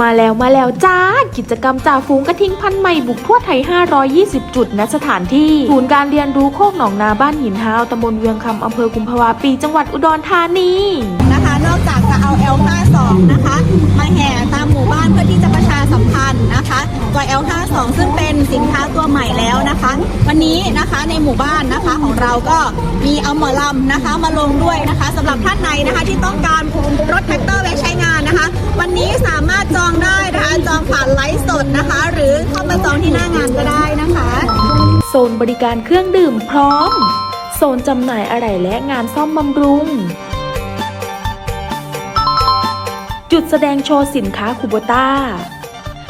มาแล้วมาแล้วจ้า กิจกรรมจ่าฝูงกระทิงพันใหม่บุกทั่วไทย 520 จุดณสถานที่ศูนย์การเรียนรู้โคกหนองนาบ้านหินฮาวตำบลเวียงคำอำเภอกุมภาวาปี จังหวัดอุดรธานีนะคะ นอกจากจะเอา L52 นะคะ มาแห่ตามหมู่บ้านเพื่อที่จะประชาสัมพันธ์นะคะตัว L52 ซึ่งเป็นสินค้าตัวใหม่แล้วนะคะ วันนี้นะคะในหมู่บ้านนะคะของเราก็มีเอาหมอลำนะคะมาลงด้วยนะคะสำหรับท่านใดนะคะที่ต้องการรถแท็กเตอร์ไว้ใช้งาน วันนี้สามารถจองได้นะคะจองผ่านไลฟ์สดนะคะ หรือเข้ามาจองที่หน้างานก็ได้นะคะ โซนบริการเครื่องดื่มพร้อม โซนจำหน่ายอะไหล่และงานซ่อมบำรุง จุดแสดงโชว์สินค้าคูโบต้า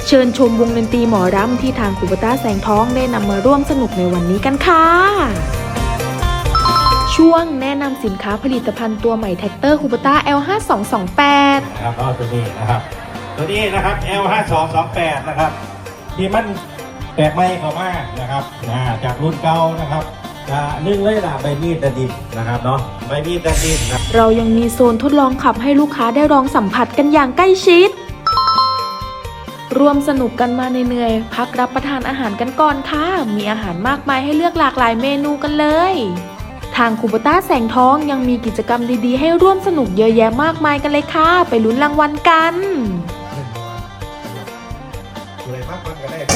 เชิญชมวงดนตรีหมอรำที่ทางคูโบต้าแสงท้องได้นำมาร่วมสนุกในวันนี้กันค่ะ ช่วงแนะนำสินค้าผลิตภัณฑ์ตัวใหม่แท็กเตอร์คูโบต้า L5228 นะครับก็ตัวนี้นะครับ ตัวนี้นะครับ L 5 2 2 8 นะครับ ที่มันแปลกใหม่เข้ามานะครับอ่าจากรุ่นเก่านะครับอ่าหนึ่งเลยล่ะใบมีดตะดินนะครับเนาะใบมีดตะดินนะเรายังมีโซนทดลองขับให้ลูกค้าได้ลองสัมผัสกันอย่างใกล้ชิดร่วมสนุกกันมาเหนื่อยๆ พักรับประทานอาหารกันก่อนค่ะ มีอาหารมากมายให้เลือกหลากหลายเมนูกันเลย ทางคูโบต้าแสงทองยังมีกิจกรรมดีๆ ให้ร่วมสนุกเยอะแยะมากมายกันเลยค่ะ ไปลุ้นรางวัลกันอะไรมากมันก็ได้